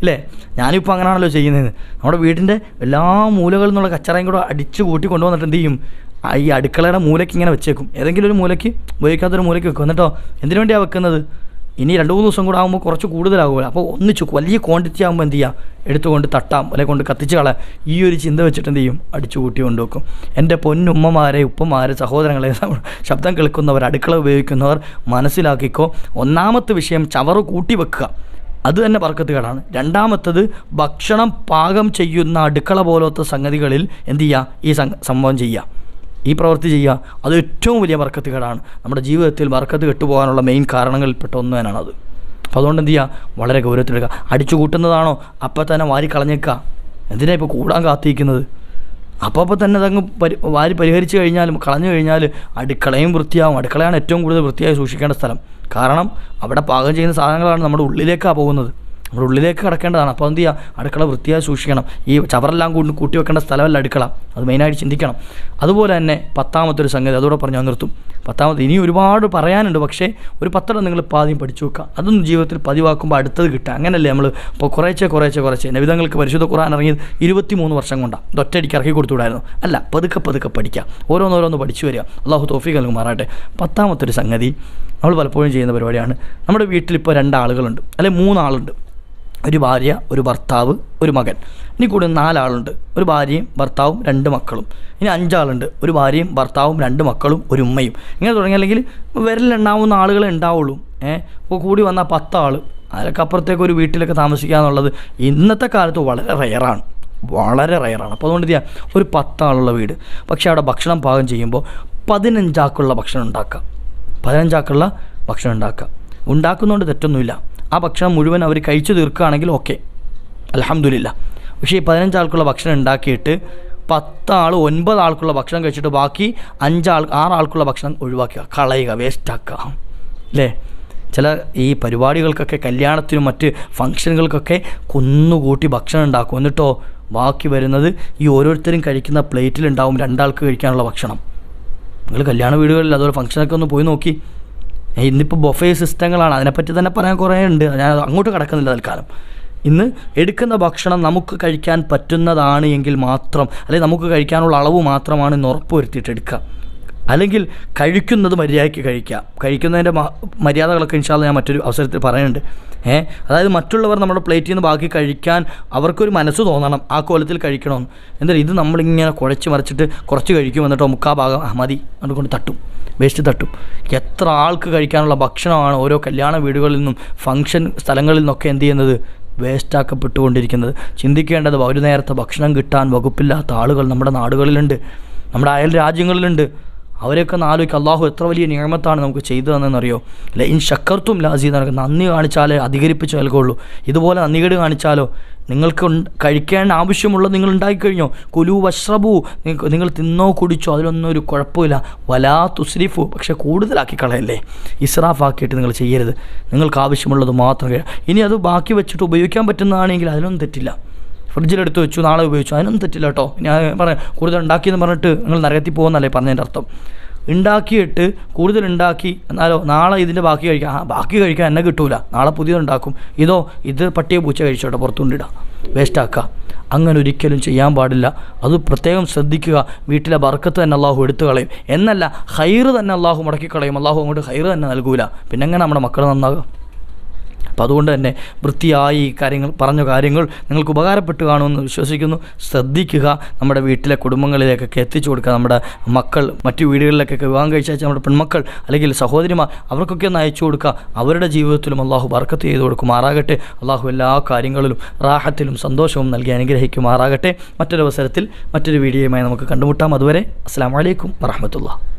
ഇല്ലേ ഞാനിപ്പോൾ അങ്ങനെയാണല്ലോ ചെയ്യുന്നതെന്ന് നമ്മുടെ വീടിന്റെ എല്ലാ മൂലകളിൽ നിന്നുള്ള കച്ചറയും കൂടെ അടിച്ചു കൂട്ടി കൊണ്ടുവന്നിട്ട് എന്ത് ചെയ്യും? ഈ അടുക്കളയുടെ മൂലയ്ക്ക് ഇങ്ങനെ വെച്ചേക്കും. ഏതെങ്കിലും ഒരു മൂലയ്ക്ക് ഉപയോഗിക്കാത്തൊരു മൂലയ്ക്ക് വെക്കും. എന്നിട്ടോ എന്തിനു വേണ്ടിയാണ് വെക്കുന്നത്? ഇനി രണ്ട് മൂന്ന് ദിവസം കൂടെ ആകുമ്പോൾ കുറച്ച് കൂടുതലാകുമല്ലോ. അപ്പോൾ ഒന്നിച്ചു വലിയ ക്വാണ്ടിറ്റി ആകുമ്പോൾ എന്ത് ചെയ്യുക എടുത്തുകൊണ്ട് തട്ടാം അല്ലെങ്കിൽ കൊണ്ട് കത്തിച്ച് കളയാം. ഈ ഒരു ചിന്ത വെച്ചിട്ട് എന്ത് ചെയ്യും? അടിച്ചു കൂട്ടി കൊണ്ടുവെക്കും. എന്റെ പൊന്നുമ്മമാരെ ഉപ്പമാരെ സഹോദരങ്ങളെ ശബ്ദം കേൾക്കുന്നവർ അടുക്കള ഉപയോഗിക്കുന്നവർ മനസ്സിലാക്കിക്കോ. ഒന്നാമത്തെ വിഷയം ചവറ് കൂട്ടി വെക്കുക. അത് തന്നെ പറക്കത്തുകേടാണ് രണ്ടാമത്തത് ഭക്ഷണം പാകം ചെയ്യുന്ന അടുക്കള പോലത്തെ സംഗതികളിൽ എന്ത് ചെയ്യുക ഈ സംഭവം ചെയ്യുക ഈ പ്രവൃത്തി ചെയ്യുക അത് ഏറ്റവും വലിയ ബർക്കത്തുകേടാണ് നമ്മുടെ ജീവിതത്തിൽ ബർക്കത്ത് കെട്ടുപോകാനുള്ള മെയിൻ കാരണങ്ങളിൽപ്പെട്ട ഒന്ന് തന്നെയാണത്. അപ്പോൾ അതുകൊണ്ട് എന്ത് ചെയ്യുക? വളരെ ഗൗരവത്തിലെടുക്കുക അടിച്ചു കൂട്ടുന്നതാണോ അപ്പം തന്നെ വാരി കളഞ്ഞേക്കുക എന്തിനാണ് ഇപ്പോൾ കൂടാൻ കാത്തിരിക്കുന്നത്? അപ്പോൾ അപ്പോൾ തന്നെ അതങ്ങ് പരി വാരി പരിഹരിച്ചു കഴിഞ്ഞാലും കളഞ്ഞു കഴിഞ്ഞാൽ അടുക്കളയും വൃത്തിയാവും. അടുക്കളയാണ് ഏറ്റവും കൂടുതൽ വൃത്തിയായി സൂക്ഷിക്കേണ്ട സ്ഥലം. കാരണം അവിടെ പാകം ചെയ്യുന്ന സാധനങ്ങളാണ് നമ്മുടെ ഉള്ളിലേക്കാണ് പോകുന്നത്. നമ്മുടെ ഉള്ളിലേക്ക് കിടക്കേണ്ടതാണ്. അപ്പോൾ എന്ത് ചെയ്യുക അടുക്കള വൃത്തിയായി സൂക്ഷിക്കണം. ഈ ചവറെല്ലാം കൊണ്ട് കൂട്ടി വെക്കേണ്ട സ്ഥലമല്ല അടുക്കള. അത് മെയിനായിട്ട് ചിന്തിക്കണം. അതുപോലെ തന്നെ പത്താമത്തെ ഒരു സംഗതി അതോടെ പറഞ്ഞാൽ നിർത്തും. പത്താമത്തെ ഇനി ഒരുപാട് പറയാനുണ്ട് പക്ഷേ ഒരു പത്രം നിങ്ങൾ ആദ്യം പഠിച്ചു വെക്കുക. അതൊന്നും ജീവിതത്തിൽ പതിവാക്കുമ്പോൾ അടുത്തത് കിട്ടുക. അങ്ങനല്ലേ നമ്മൾ ഇപ്പോൾ കുറേശ്ശെ കുറേശ്ശെ കുറേശ്ശെ നബിതങ്ങൾക്ക് പരിശുദ്ധ ഖുർആൻ ഇറങ്ങിയത് ഇരുപത്തി മൂന്ന് വർഷം കൊണ്ടാണ്. ഒറ്റയടിക്ക് ഇറക്കി കൊടുത്തുവിടായിരുന്നു. അല്ല പതുക്കെ പതുക്കെ പഠിക്കുക. ഓരോന്നോരോന്ന് പഠിച്ചു വരിക. അള്ളാഹു തോഫിക്ക് നൽകും മാറാട്ടെ. പത്താമത്തെ ഒരു സംഗതി നമ്മൾ പലപ്പോഴും ചെയ്യുന്ന പരിപാടിയാണ്. നമ്മുടെ വീട്ടിൽ ഇപ്പോൾ രണ്ടാളുകളുണ്ട്. അല്ലെങ്കിൽ മൂന്നാളുണ്ട്. ഒരു ഭാര്യ ഒരു ഭർത്താവ് ഒരു മകൻ. ഇനി കൂടി നാലാളുണ്ട്. ഒരു ഭാര്യയും ഭർത്താവും രണ്ട് മക്കളും. ഇനി അഞ്ചാളുണ്ട്. ഒരു ഭാര്യയും ഭർത്താവും രണ്ട് മക്കളും ഒരു ഉമ്മയും. ഇങ്ങനെ തുടങ്ങി അല്ലെങ്കിൽ വിരലുണ്ടാവുന്ന ആളുകളെ ഉണ്ടാവുള്ളൂ. ഏഹ് ഇപ്പോൾ കൂടി വന്നാൽ പത്താൾ അതിലൊക്കെ അപ്പുറത്തേക്ക് ഒരു വീട്ടിലൊക്കെ താമസിക്കുക എന്നുള്ളത് ഇന്നത്തെ കാലത്ത് വളരെ റയറാണ് വളരെ റയറാണ് അപ്പോൾ അതുകൊണ്ട് ചെയ്യാം? ഒരു പത്താളുള്ള വീട്. പക്ഷേ അവിടെ ഭക്ഷണം പാകം ചെയ്യുമ്പോൾ പതിനഞ്ചാക്കുള്ള ഭക്ഷണം ഉണ്ടാക്കാം പതിനഞ്ചാക്കുള്ള ഭക്ഷണം ഉണ്ടാക്കാം ഉണ്ടാക്കുന്നതുകൊണ്ട് തെറ്റൊന്നുമില്ല. ആ ഭക്ഷണം മുഴുവൻ അവർ കഴിച്ചു തീർക്കുകയാണെങ്കിൽ ഓക്കെ അലഹമില്ല പക്ഷേ ഈ പതിനഞ്ചാൾക്കുള്ള ഭക്ഷണം ഉണ്ടാക്കിയിട്ട് പത്താൾ ഒൻപത് ആൾക്കുള്ള ഭക്ഷണം കഴിച്ചിട്ട് ബാക്കി അഞ്ചാൾ ആറാൾക്കുള്ള ഭക്ഷണം ഒഴിവാക്കുക. കളയുക വേസ്റ്റാക്കുക അല്ലേ ചില ഈ പരിപാടികൾക്കൊക്കെ കല്യാണത്തിനും മറ്റ് ഫംഗ്ഷനുകൾക്കൊക്കെ കുന്നുകൂട്ടി ഭക്ഷണം ഉണ്ടാക്കും. എന്നിട്ടോ ബാക്കി വരുന്നത് ഈ ഓരോരുത്തരും കഴിക്കുന്ന പ്ലേറ്റിലുണ്ടാവും രണ്ടാൾക്ക് കഴിക്കാനുള്ള ഭക്ഷണം. നിങ്ങൾ കല്യാണ വീടുകളിൽ അതുപോലെ ഫംഗ്ഷനൊക്കെ ഒന്ന് പോയി നോക്കി. ഇന്നിപ്പോൾ ബൊഫേ സിസ്റ്റങ്ങളാണ് അതിനെപ്പറ്റി തന്നെ പറയാൻ കുറേ ഉണ്ട്. ഞാൻ അങ്ങോട്ട് കിടക്കുന്നില്ല തൽക്കാലം. ഇന്ന് എടുക്കുന്ന ഭക്ഷണം നമുക്ക് കഴിക്കാൻ പറ്റുന്നതാണ് എങ്കിൽ മാത്രം അല്ലെങ്കിൽ നമുക്ക് കഴിക്കാനുള്ള അളവ് മാത്രമാണ് ഇന്ന് ഉറപ്പ് വരുത്തിയിട്ട് എടുക്കുക. അല്ലെങ്കിൽ കഴിക്കുന്നത് മര്യാദയ്ക്ക് കഴിക്കാം. കഴിക്കുന്നതിന്റെ മര്യാദകളൊക്കെ ഇൻഷാല്ല ഞാൻ മറ്റൊരു അവസരത്തിൽ പറയുന്നുണ്ട്. ഏ അതായത് മറ്റുള്ളവർ നമ്മുടെ പ്ലേറ്റിൽ നിന്ന് ബാക്കി കഴിക്കാൻ അവർക്കൊരു മനസ്സ് തോന്നണം. ആ കോലത്തിൽ കഴിക്കണമെന്ന്. എന്തായാലും ഇത് നമ്മളിങ്ങനെ കുഴച്ച് മറിച്ചിട്ട് കുറച്ച് കഴിക്കും എന്നിട്ടോ മുക്കാ ഭാഗം മതി. അതുകൊണ്ട് തട്ടും. വേസ്റ്റ് തട്ടും. എത്ര ആൾക്ക് കഴിക്കാനുള്ള ഭക്ഷണമാണ് ഓരോ കല്യാണ വീടുകളിൽ നിന്നും ഫംഗ്ഷൻ സ്ഥലങ്ങളിൽ നിന്നൊക്കെ എന്ത് ചെയ്യുന്നത്? വേസ്റ്റാക്കപ്പെട്ടുകൊണ്ടിരിക്കുന്നത്. ചിന്തിക്കേണ്ടത് ഒരു നേരത്തെ ഭക്ഷണം കിട്ടാൻ വകുപ്പില്ലാത്ത ആളുകൾ നമ്മുടെ നാടുകളിലുണ്ട്. നമ്മുടെ അയൽ രാജ്യങ്ങളിലുണ്ട് അവരെയൊക്കെ ഒന്ന് ആലോചിക്കുക അള്ളാഹു എത്ര വലിയ നിയമത്താണ് നമുക്ക് ചെയ്തു തന്നതെന്നറിയോ അല്ലെ ഇൻ ശക്കർത്തും ലാസി നടക്കും നന്ദി കാണിച്ചാലേ അധികരിപ്പിച്ച് നൽകുള്ളൂ ഇതുപോലെ നന്ദികേട് കാണിച്ചാലോ? നിങ്ങൾക്ക് കഴിക്കാൻ ആവശ്യമുള്ളത് നിങ്ങൾ ഉണ്ടാക്കിക്കഴിഞ്ഞോ? കുലു വശ്രബു നിങ്ങൾ തിന്നോ കുടിച്ചോ അതിലൊന്നും ഒരു കുഴപ്പമില്ല. വലാ തുസ്രിഫു. പക്ഷേ കൂടുതലാക്കി കളയല്ലേ? ഇസ്രാഫാക്കിയിട്ട് നിങ്ങൾ ചെയ്യരുത്. നിങ്ങൾക്ക് ആവശ്യമുള്ളത് മാത്രം ഇനി അത് ബാക്കി വെച്ചിട്ട് ഉപയോഗിക്കാൻ പറ്റുന്നതാണെങ്കിൽ അതിനൊന്നും തെറ്റില്ല. ഫ്രിഡ്ജിലെടുത്ത് വെച്ചു നാളെ ഉപയോഗിച്ചു. അതിനൊന്നും തെറ്റില്ല കേട്ടോ. ഞാൻ പറയാം കൂടുതൽ ഉണ്ടാക്കിയെന്ന് പറഞ്ഞിട്ട് നിങ്ങൾ നരകത്തിൽ പോകുന്നല്ലേ പറഞ്ഞതിന്റെ അർത്ഥം. ഉണ്ടാക്കിയിട്ട് കൂടുതൽ ഉണ്ടാക്കി എന്നാലോ നാളെ ഇതിന്റെ ബാക്കി കഴിക്കാം. ആ ബാക്കി കഴിക്കാൻ എന്നെ കിട്ടൂല. നാളെ പുതിയതുണ്ടാക്കും ഇതോ ഇത് പട്ടിയെ പൂച്ച കഴിച്ചോട്ടെ പുറത്തുകൊണ്ടിടാം വേസ്റ്റാക്കുക അങ്ങനെ ഒരിക്കലും ചെയ്യാൻ പാടില്ല. അത് പ്രത്യേകം ശ്രദ്ധിക്കുക. വീട്ടിലെ ബർക്കത്ത് തന്നെ അള്ളാഹു എടുത്തു കളയും. എന്നല്ല ഹൈറ് തന്നെ അള്ളാഹു മുടക്കിക്കളയും. അള്ളാഹു അങ്ങോട്ട് ഹൈറ് തന്നെ നൽകൂല. പിന്നെ എങ്ങനെ നമ്മുടെ മക്കൾ നന്നാകുക? അപ്പോൾ അതുകൊണ്ട് തന്നെ വൃത്തിയായി കാര്യങ്ങൾ പറഞ്ഞ കാര്യങ്ങൾ നിങ്ങൾക്ക് ഉപകാരപ്പെട്ട് കാണുമെന്ന് വിശ്വസിക്കുന്നു. ശ്രദ്ധിക്കുക നമ്മുടെ വീട്ടിലെ കുടുംബങ്ങളിലേക്കൊക്കെ എത്തിച്ചു കൊടുക്കുക. നമ്മുടെ മക്കൾ മറ്റു വീടുകളിലേക്കൊക്കെ വിവാഹം കഴിച്ചയച്ച നമ്മുടെ പെൺമക്കൾ അല്ലെങ്കിൽ സഹോദരിമാർ അവർക്കൊക്കെ ഒന്ന് അയച്ചു കൊടുക്കുക. അവരുടെ ജീവിതത്തിലും അള്ളാഹു ബർക്കത്ത് ചെയ്ത് കൊടുക്കുമാറാകട്ടെ. അള്ളാഹു എല്ലാ കാര്യങ്ങളിലും റാഹത്തിലും സന്തോഷവും നൽകി അനുഗ്രഹിക്കുമാറാകട്ടെ. മറ്റൊരവസരത്തിൽ മറ്റൊരു വീഡിയോയുമായി നമുക്ക് കണ്ടുമുട്ടാം. അതുവരെ അസ്സാം വലൈക്കും വറഹമത്തുള്ള